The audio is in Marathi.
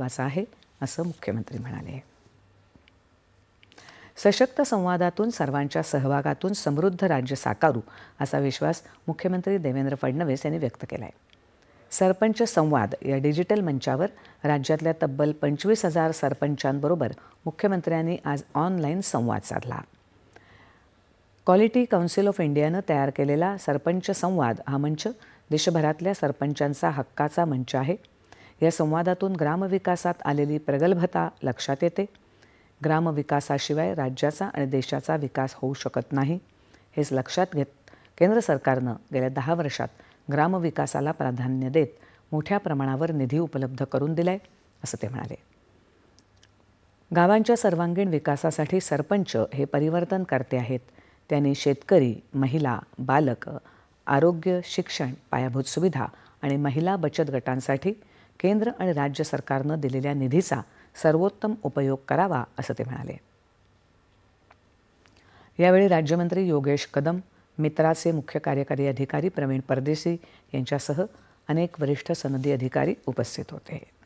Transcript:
महत्त्वाचा आहे असं मुख्यमंत्री म्हणाले. सशक्त संवादातून सर्वांच्या सहभागातून समृद्ध राज्य साकारू असा विश्वास मुख्यमंत्री देवेंद्र फडणवीस यांनी व्यक्त केला आहे सरपंच संवाद या डिजिटल मंचावर राज्यातल्या तब्बल पंचवीस हजार सरपंचांबरोबर मुख्यमंत्र्यांनी आज ऑनलाईन संवाद साधला. क्वालिटी काउन्सिल ऑफ इंडियानं तयार केलेला सरपंच संवाद हा मंच देशभरातल्या सरपंचांचा हक्काचा मंच आहे या संवादातून ग्रामविकासात आलेली प्रगल्भता लक्षात येते. ग्रामविकासाशिवाय राज्याचा आणि देशाचा विकास होऊ शकत नाही हेच लक्षात घेत केंद्र सरकारनं गेल्या दहा वर्षात ग्रामविकासाला प्राधान्य देत मोठ्या प्रमाणावर निधी उपलब्ध करून दिलाय असं ते म्हणाले. गावांच्या सर्वांगीण विकासासाठी सरपंच हे परिवर्तन करते आहेत. त्यांनी शेतकरी महिला बालक आरोग्य शिक्षण पायाभूत सुविधा आणि महिला बचत गटांसाठी केंद्र आणि राज्य सरकारनं दिलेल्या निधीचा सर्वोत्तम उपयोग करावा असं ते म्हणाले. यावेळी राज्यमंत्री योगेश कदम मित्राचे मुख्य कार्यकारी अधिकारी प्रवीण परदेशी यांच्यासह अनेक वरिष्ठ सनदी अधिकारी उपस्थित होते.